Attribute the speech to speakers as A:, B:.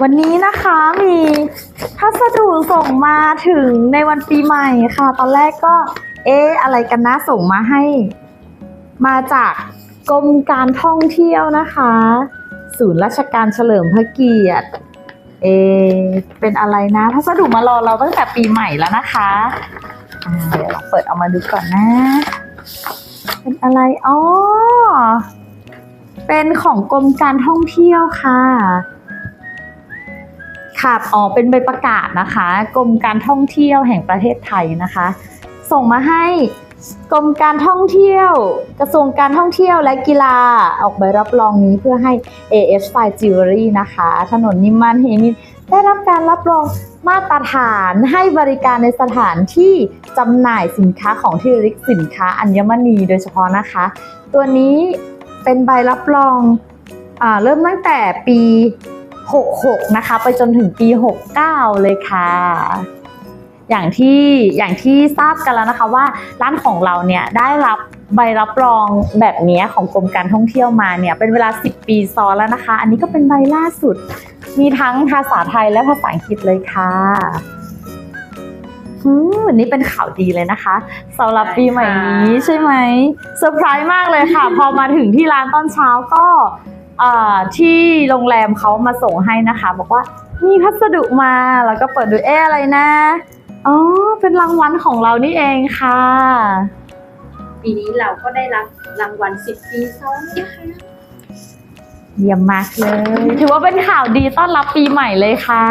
A: วันนี้นะคะมีพัสดุส่งมาถึงในวันปีใหม่ค่ะ ตอนแรกก็ เอ๊ะอะไรกันนะส่งมาให้ มาจากกรมการท่องเที่ยวนะคะ ศูนย์ราชการเฉลิมพระเกียรติ เอะเป็นอะไรนะพัสดุมารอเราตั้งแต่ปีใหม่แล้วนะคะเดี๋ยวลองเปิดเอามาดูก่อนนะ เป็นอะไรอ๋อเป็นของกรมการท่องเที่ยวค่ะ ค่ะอ๋อเป็นใบประกาศนะคะ กรมการท่องเที่ยวแห่งประเทศไทยนะคะ ส่งมาให้กรมการท่องเที่ยว กระทรวงการท่องเที่ยวและกีฬาออกใบรับรองนี้เพื่อให้ AS f i Jewelry นะคะ ถนนนิมมานเฮมินได้รับการรับรองมาตรฐานให้บริการในสถานที่จำหน่ายสินค้าของที่ระลึกสินค้าอัญมณีโดยเฉพาะนะคะ ตัวนี้เป็นใบรับรองอเริ่มตั้งแต่ปี 66 นะคะ ไปจนถึงปี 69 เลยค่ะอย่างที่อย่างที่ทราบกันแล้วนะคะว่าร้านของเราเนี่ยได้รับใบรับรองแบบนี้ของกรมการท่องเที่ยวมาเนี่ยเป็นเวลา 10 ปีซ้อนแล้วนะคะ อันนี้ก็เป็นใบล่าสุด มีทั้งภาษาไทยและภาษาอังกฤษเลยค่ะอืมวันนี้เป็นข่าวดีเลยนะคะสำหรับปีใหม่นี้ใช่ไหมเซอร์ไพรส์มากเลยค่ะ พอมาถึงที่ร้านตอนเช้าก็เอ่อ ที่โรงแรมเขามาส่งให้นะคะ บอกว่ามีพัสดุมาแล้วก็เปิดดูเอ๊ะอะไรนะอ๋อเป็นรางวัลของเรานี่เองค่ะ
B: ปีนี้เราก็ได้รับรางวัล10ปีซ้อนนะคะ
A: เยี่ยมมากเลย ถือว่าเป็นข่าวดีต้อนรับปีใหม่เลยค่ะ